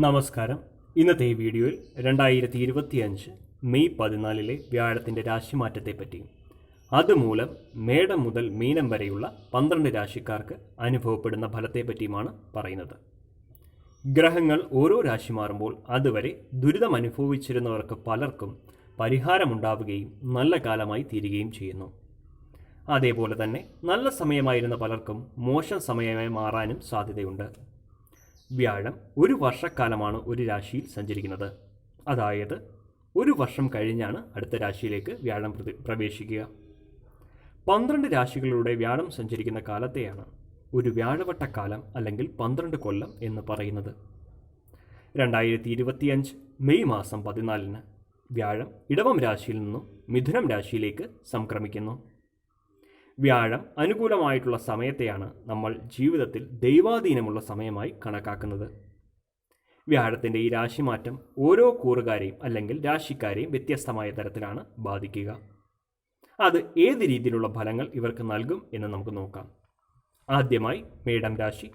നമസ്കാരം. ഇന്നത്തെ ഈ വീഡിയോയിൽ രണ്ടായിരത്തി ഇരുപത്തിയഞ്ച് മെയ് പതിനാലിലെ വ്യാഴത്തിന്റെ രാശിമാറ്റത്തെപ്പറ്റിയും അതുമൂലം മേടം മുതൽ മീനം വരെയുള്ള പന്ത്രണ്ട് രാശിക്കാർക്ക് അനുഭവപ്പെടുന്ന ഫലത്തെപ്പറ്റിയുമാണ് പറയുന്നത്. ഗ്രഹങ്ങൾ ഓരോ രാശി മാറുമ്പോൾ അതുവരെ ദുരിതം അനുഭവിച്ചിരുന്നവർക്ക് പലർക്കും പരിഹാരമുണ്ടാവുകയും നല്ല കാലമായി തീരുകയും ചെയ്യുന്നു. അതേപോലെ തന്നെ നല്ല സമയമായിരുന്ന പലർക്കും മോശം സമയമായി മാറാനും സാധ്യതയുണ്ട്. വ്യാഴം ഒരു വർഷക്കാലമാണ് ഒരു രാശിയിൽ സഞ്ചരിക്കുന്നത്. അതായത് ഒരു വർഷം കഴിഞ്ഞാണ് അടുത്ത രാശിയിലേക്ക് വ്യാഴം പ്രവേശിക്കുക. പന്ത്രണ്ട് രാശികളിലൂടെ വ്യാഴം സഞ്ചരിക്കുന്ന കാലത്തെയാണ് ഒരു വ്യാഴവട്ടക്കാലം അല്ലെങ്കിൽ പന്ത്രണ്ട് കൊല്ലം എന്ന് പറയുന്നത്. രണ്ടായിരത്തി ഇരുപത്തിയഞ്ച് മെയ് മാസം പതിനാലിന് വ്യാഴം ഇടവം രാശിയിൽ നിന്നും മിഥുനം രാശിയിലേക്ക് സംക്രമിക്കുന്നു. വ്യാഴം അനുകൂലമായിട്ടുള്ള സമയത്തെയാണ് നമ്മൾ ജീവിതത്തിൽ ദൈവാധീനമുള്ള സമയമായി കണക്കാക്കുന്നത്. വ്യാഴത്തിന്റെ ഈ രാശിമാറ്റം ഓരോ കൂറുകാരെയും അല്ലെങ്കിൽ രാശിക്കാരെയും വ്യത്യസ്തമായ തരത്തിലാണ് ബാധിക്കുക. അത് ഏത് രീതിയിലുള്ള ഫലങ്ങൾ ഇവർക്ക് നൽകും എന്ന് നമുക്ക് നോക്കാം. ആദ്യമായി മേടം രാശി.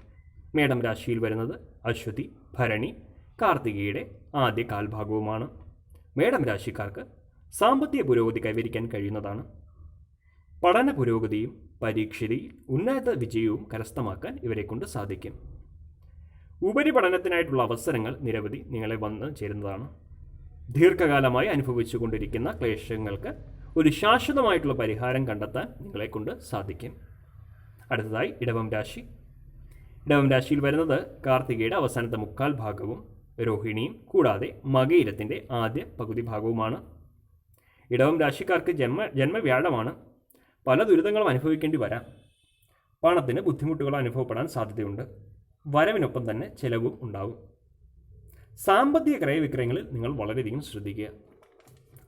മേടം രാശിയിൽ വരുന്നത് അശ്വതി ഭരണി കാർത്തികയുടെ ആദ്യ കാൽഭാഗവുമാണ്. മേടം രാശിക്കാർക്ക് സാമ്പത്തിക പുരോഗതി കൈവരിക്കാൻ കഴിയുന്നതാണ്. പഠന പുരോഗതിയും പരീക്ഷയിൽ ഉന്നത വിജയവും കരസ്ഥമാക്കാൻ ഇവരെ കൊണ്ട് സാധിക്കും. ഉപരിപഠനത്തിനായിട്ടുള്ള അവസരങ്ങൾ നിരവധി നിങ്ങളെ വന്ന് ചേരുന്നതാണ്. ദീർഘകാലമായി അനുഭവിച്ചുകൊണ്ടിരിക്കുന്ന ക്ലേശങ്ങൾക്ക് ഒരു ശാശ്വതമായിട്ടുള്ള പരിഹാരം കണ്ടെത്താൻ നിങ്ങളെ കൊണ്ട് സാധിക്കും. അടുത്തതായി ഇടവം രാശി. ഇടവം രാശിയിൽ വരുന്നത് കാർത്തികയുടെ അവസാനത്തെ മുക്കാൽ ഭാഗവും രോഹിണിയും കൂടാതെ മകയിരത്തിന്റെ ആദ്യ പകുതി ഭാഗവുമാണ്. ഇടവം രാശിക്കാർക്ക് ജന്മ ജന്മവ്യാഴമാണ്. പല ദുരിതങ്ങളും അനുഭവിക്കേണ്ടി വരാം. പണത്തിന് ബുദ്ധിമുട്ടുകൾ അനുഭവപ്പെടാൻ സാധ്യതയുണ്ട്. വരവിനൊപ്പം തന്നെ ചിലവും ഉണ്ടാകും സാമ്പത്തിക ക്രയവിക്രയങ്ങളിൽ നിങ്ങൾ വളരെയധികം ശ്രദ്ധിക്കുക.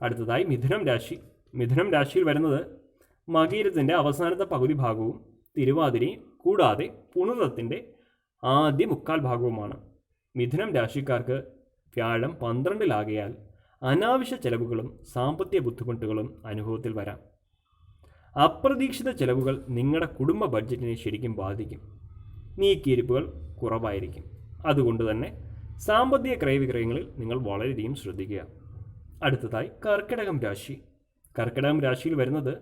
അടുത്തതായി മിഥുനം രാശി. മിഥുനം രാശിയിൽ വരുന്നത് മകീരത്തിന്റെ അവസാനത്തെ പകുതി ഭാഗവും തിരുവാതിരയും കൂടാതെ പുണർത്തിന്റെ ആദ്യ മുക്കാൽ ഭാഗവുമാണ്. മിഥുനം രാശിക്കാർക്ക് വ്യാഴം പന്ത്രണ്ടിലാകയാൽ അനാവശ്യ ചെലവുകളും സാമ്പത്തിക ബുദ്ധിമുട്ടുകളും അനുഭവത്തിൽ വരാം. അപ്രതീക്ഷിത ചെലവുകൾ നിങ്ങളുടെ കുടുംബ ബഡ്ജറ്റിനെ ശരിക്കും ബാധിക്കും. നീക്കിയിരിപ്പുകൾ കുറവായിരിക്കും. അതുകൊണ്ട് തന്നെ സാമ്പത്തിക ക്രയവിക്രയങ്ങളിൽ നിങ്ങൾ വളരെയധികം ശ്രദ്ധിക്കുക. അടുത്തതായി കർക്കിടകം രാശി. കർക്കിടകം രാശിയിൽ വരുന്നത്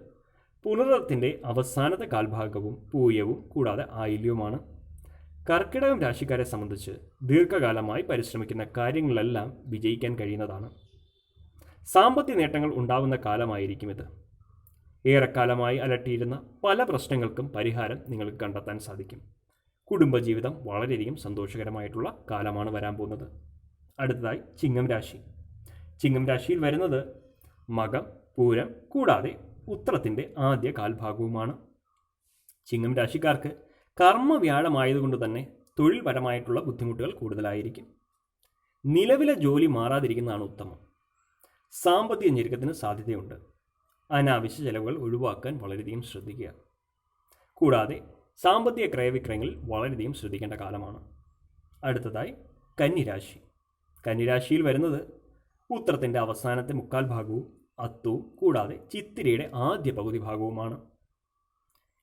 പുനരത്തിന്റെ അവസാനത്തെ കാൽഭാഗവും പൂയവും കൂടാതെ ആയില്യവുമാണ്. കർക്കിടകം രാശിക്കാരെ സംബന്ധിച്ച് ദീർഘകാലമായി പരിശ്രമിക്കുന്ന കാര്യങ്ങളെല്ലാം വിജയിക്കാൻ കഴിയുന്നതാണ്. സാമ്പത്തിക നേട്ടങ്ങൾ ഉണ്ടാവുന്ന കാലമായിരിക്കും ഇത്. ഏറെക്കാലമായി അലട്ടിയിരുന്ന പല പ്രശ്നങ്ങൾക്കും പരിഹാരം നിങ്ങൾക്ക് കണ്ടെത്താൻ സാധിക്കും. കുടുംബജീവിതം വളരെയധികം സന്തോഷകരമായിട്ടുള്ള കാലമാണ് വരാൻ പോകുന്നത്. അടുത്തതായി ചിങ്ങം രാശി. ചിങ്ങം രാശിയിൽ വരുന്നത് മകം പൂരം കൂടാതെ ഉത്രത്തിന്റെ ആദ്യ കാൽഭാഗവുമാണ്. ചിങ്ങം രാശിക്കാർക്ക് കർമ്മവ്യാഴമായതുകൊണ്ട് തന്നെ തൊഴിൽപരമായിട്ടുള്ള ബുദ്ധിമുട്ടുകൾ കൂടുതലായിരിക്കും. നിലവിലെ ജോലി മാറാതിരിക്കുന്നതാണ് ഉത്തമം. സാമ്പത്തിക ഞെരുക്കത്തിന് സാധ്യതയുണ്ട്. അനാവശ്യ ചെലവുകൾ ഒഴിവാക്കാൻ വളരെയധികം ശ്രദ്ധിക്കുക. കൂടാതെ സാമ്പത്തിക ക്രയവിക്രയങ്ങളിൽ വളരെയധികം ശ്രദ്ധിക്കേണ്ട കാലമാണ്. അടുത്തതായി കന്നിരാശി. കന്നിരാശിയിൽ വരുന്നത് ഉത്രത്തിന്റെ അവസാനത്തെ മുക്കാൽ ഭാഗവും അത്തവും കൂടാതെ ചിത്തിരയുടെ ആദ്യ പകുതി ഭാഗവുമാണ്.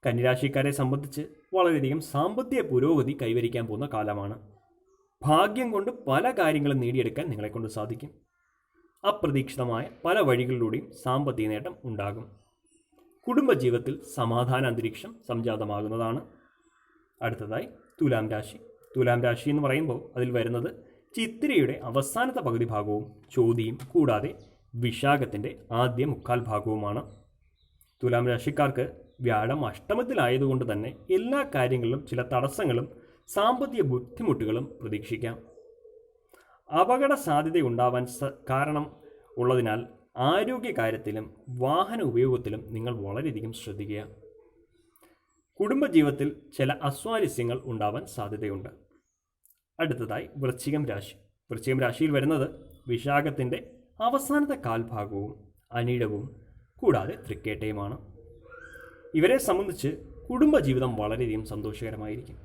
കന്നിരാശിക്കാരെ സംബന്ധിച്ച് വളരെയധികം സാമ്പത്തിക പുരോഗതി കൈവരിക്കാൻ പോകുന്ന കാലമാണ്. ഭാഗ്യം കൊണ്ട് പല കാര്യങ്ങളും നേടിയെടുക്കാൻ നിങ്ങളെക്കൊണ്ട് സാധിക്കും. അപ്രതീക്ഷിതമായ പല വഴികളിലൂടെയും സാമ്പത്തിക നേട്ടം ഉണ്ടാകും. കുടുംബജീവിതത്തിൽ സമാധാന അന്തരീക്ഷം സംജാതമാകുന്നതാണ്. അടുത്തതായി തുലാം രാശി. തുലാം രാശി എന്ന് പറയുമ്പോൾ അതിൽ വരുന്നത് ചിത്തിരയുടെ അവസാനത്തെ പകുതി ഭാഗവും ചോതിയും കൂടാതെ വിശാഖത്തിന്റെ ആദ്യ മുക്കാൽ ഭാഗവുമാണ്. തുലാം രാശിക്കാർക്ക് വ്യാഴം അഷ്ടമത്തിലായതുകൊണ്ട് തന്നെ എല്ലാ കാര്യങ്ങളിലും ചില തടസ്സങ്ങളും സാമ്പത്തിക ബുദ്ധിമുട്ടുകളും പ്രതീക്ഷിക്കാം. അപകട സാധ്യത ഉണ്ടാവാൻ സ കാരണം ഉള്ളതിനാൽ ആരോഗ്യ കാര്യത്തിലും വാഹന ഉപയോഗത്തിലും നിങ്ങൾ വളരെയധികം ശ്രദ്ധിക്കുക. കുടുംബജീവിതത്തിൽ ചില അസ്വാരസ്യങ്ങൾ ഉണ്ടാവാൻ സാധ്യതയുണ്ട്. അടുത്തതായി വൃശ്ചികം രാശി. വൃശ്ചികം രാശിയിൽ വരുന്നത് വിശാഖത്തിന്റെ അവസാനത്തെ കാൽഭാഗവും അനിടവും കൂടാതെ തൃക്കേട്ടയുമാണ്. ഇവരെ സംബന്ധിച്ച് കുടുംബജീവിതം വളരെയധികം സന്തോഷകരമായിരിക്കും.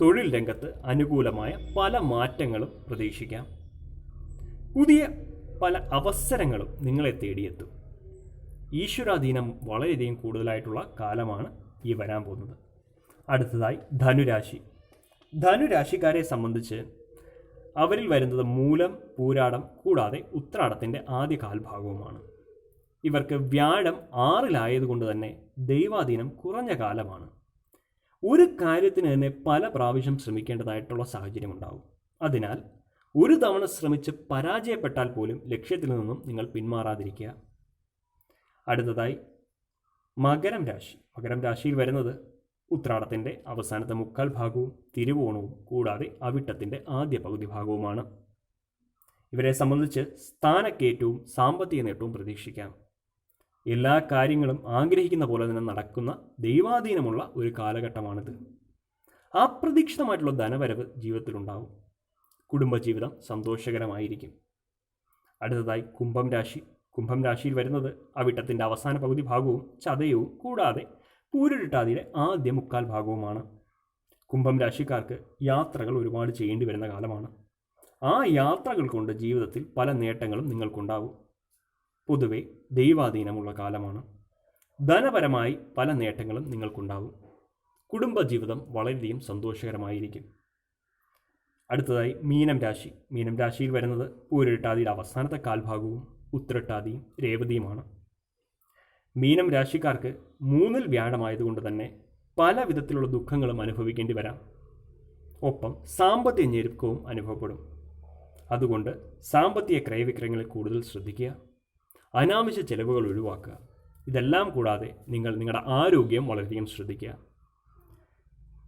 തൊഴിൽ രംഗത്ത് അനുകൂലമായ പല മാറ്റങ്ങളും പ്രതീക്ഷിക്കാം. പുതിയ പല അവസരങ്ങളും നിങ്ങളെ തേടിയെത്തും. ഈശ്വരാധീനം വളരെയധികം കൂടുതലായിട്ടുള്ള കാലമാണ് ഈ വരാൻ പോകുന്നത്. അടുത്തതായി ധനുരാശി. ധനുരാശിക്കാരെ സംബന്ധിച്ച് അവരിൽ വരുന്നത് മൂലം പൂരാടം കൂടാതെ ഉത്രാടത്തിന്റെ ആദ്യ കാൽഭാഗവുമാണ് ഇവർക്ക് വ്യാഴം ആറിലായതുകൊണ്ട് തന്നെ ദൈവാധീനം കുറഞ്ഞ കാലമാണ്. ഒരു കാര്യത്തിന് തന്നെ പല പ്രാവശ്യം ശ്രമിക്കേണ്ടതായിട്ടുള്ള സാഹചര്യം ഉണ്ടാകും അതിനാൽ ഒരു തവണ ശ്രമിച്ച് പരാജയപ്പെട്ടാൽ പോലും ലക്ഷ്യത്തിൽ നിന്നും നിങ്ങൾ പിന്മാറാതിരിക്കുക. അടുത്തതായി മകരം രാശി. മകരം രാശിയിൽ വരുന്നത് ഉത്രാടത്തിന്റെ അവസാനത്തെ മുക്കാൽ ഭാഗവും തിരുവോണവും കൂടാതെ അവിട്ടത്തിന്റെ ആദ്യ പകുതി ഭാഗവുമാണ്. ഇവരെ സംബന്ധിച്ച് സ്ഥാനക്കയറ്റവും സാമ്പത്തിക നേട്ടവും പ്രതീക്ഷിക്കാം. എല്ലാ കാര്യങ്ങളും ആഗ്രഹിക്കുന്ന പോലെ തന്നെ നടക്കുന്ന ദൈവാധീനമുള്ള ഒരു കാലഘട്ടമാണിത്. അപ്രതീക്ഷിതമായിട്ടുള്ള ധനവരവ് ജീവിതത്തിലുണ്ടാവും. കുടുംബജീവിതം സന്തോഷകരമായിരിക്കും. അടുത്തതായി കുംഭം രാശി. കുംഭം രാശിയിൽ വരുന്നത് അവിട്ടത്തിന്റെ അവസാന പകുതി ഭാഗവും ചതയവും കൂടാതെ പൂരുരുട്ടാതിയുടെ ആദ്യ മുക്കാൽ ഭാഗവുമാണ്. കുംഭം രാശിക്കാർക്ക് യാത്രകൾ ഒരുപാട് ചെയ്യേണ്ടി വരുന്ന കാലമാണ്. ആ യാത്രകൾ കൊണ്ട് ജീവിതത്തിൽ പല നേട്ടങ്ങളും നിങ്ങൾക്കുണ്ടാവും. പൊതുവെ ദൈവാധീനമുള്ള കാലമാണ്. ധനപരമായി പല നേട്ടങ്ങളും നിങ്ങൾക്കുണ്ടാവും. കുടുംബജീവിതം വളരെയധികം സന്തോഷകരമായിരിക്കും. അടുത്തതായി മീനം രാശി. മീനം രാശിയിൽ വരുന്നത് പൂരിട്ടാതിയുടെ അവസാനത്തെ കാൽഭാഗവും ഉത്രട്ടാതിയും രേവതിയുമാണ്. മീനം രാശിക്കാർക്ക് മൂന്നിൽ വ്യാഴമായതുകൊണ്ട് തന്നെ പല വിധത്തിലുള്ള ദുഃഖങ്ങളും അനുഭവിക്കേണ്ടി വരാം. ഒപ്പം സാമ്പത്തിക ഞെരുക്കവും അനുഭവപ്പെടും. അതുകൊണ്ട് സാമ്പത്തിക ക്രയവിക്രയങ്ങളിൽ കൂടുതൽ ശ്രദ്ധിക്കുക. അനാവശ്യ ചെലവുകൾ ഒഴിവാക്കുക. ഇതെല്ലാം കൂടാതെ നിങ്ങൾ നിങ്ങളുടെ ആരോഗ്യം വളരെയധികം ശ്രദ്ധിക്കുക.